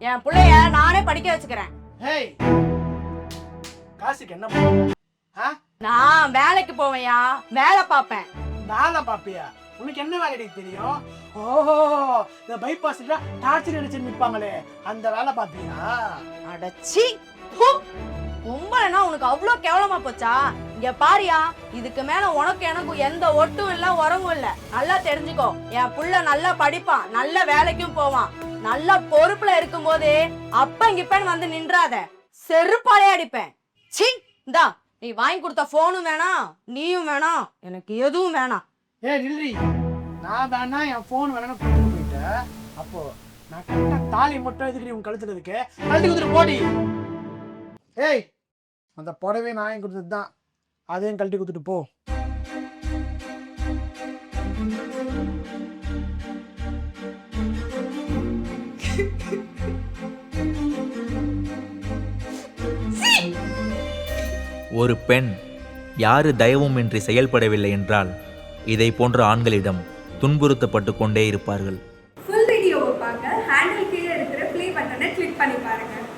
என் புள்ளைய நானே படிக்க வச்சுக்கிறேன். ஹேய் காசுக்கு என்ன பண்ணுவ ஆ? நான் வேலைக்கு போவேன்யா வேலை பார்ப்பேன். வேலை பாப்பியா உனக்கு என்ன வேலைடி தெரியும்? ஓஹோ இந்த பைபாஸ்ல டார்ச்சர் அடிச்சு நிற்பாங்களே அந்த வேலை பாப்பியா அடச்சி பொம்பளைனா உனக்கு அவ்வளோ கேவலமா போச்சா? இங்க பாரியா இதுக்கு மேல உனக்கு எனக்கும் எந்த ஒட்டும் இல்ல உறவும் இல்ல. நல்லா தெரிஞ்சுக்கோ. என் புள்ள நல்லா படிப்பான் நல்ல வேலைக்கும் போவான். நல்லா பொறுப்புல இருக்கும்போது அப்ப இங்கப்பன்னு வந்து நின்றாத. செருப்பாலே அடிப்பேன். சி இந்தா நீ வாங்கி கொடுத்த போனும் வேணாம் நீயும் வேணாம் எனக்கு எதுவும் வேணாம். ஏ நில்றி. நான் தானா என் ஃபோன் வேணா கொடுத்துட்டு போயிட்டேன். அப்போ நான் கரெக்டாக தாலி மட்டும் எதுக்கு உன் கழுத்துல இருக்கு? கழுத்து கொடுத்துட்டு போடி. ஏய் அந்த புடவை நான் வாங்கி கொடுத்தது தான். அதையும் கழட்டி கொடுத்துட்டு போ. ஒரு பெண் யாரு தயவுமின்றி செயல்படவில்லை என்றால் இதை போன்ற ஆண்களிடம் துன்புறுத்தப்பட்டு கொண்டே இருப்பார்கள். ஃபுல் வீடியோவை பார்க்க ஹேண்டில் கீழே இருக்கிற ப்ளே பட்டனை கிளிக் பண்ணி பாருங்கள்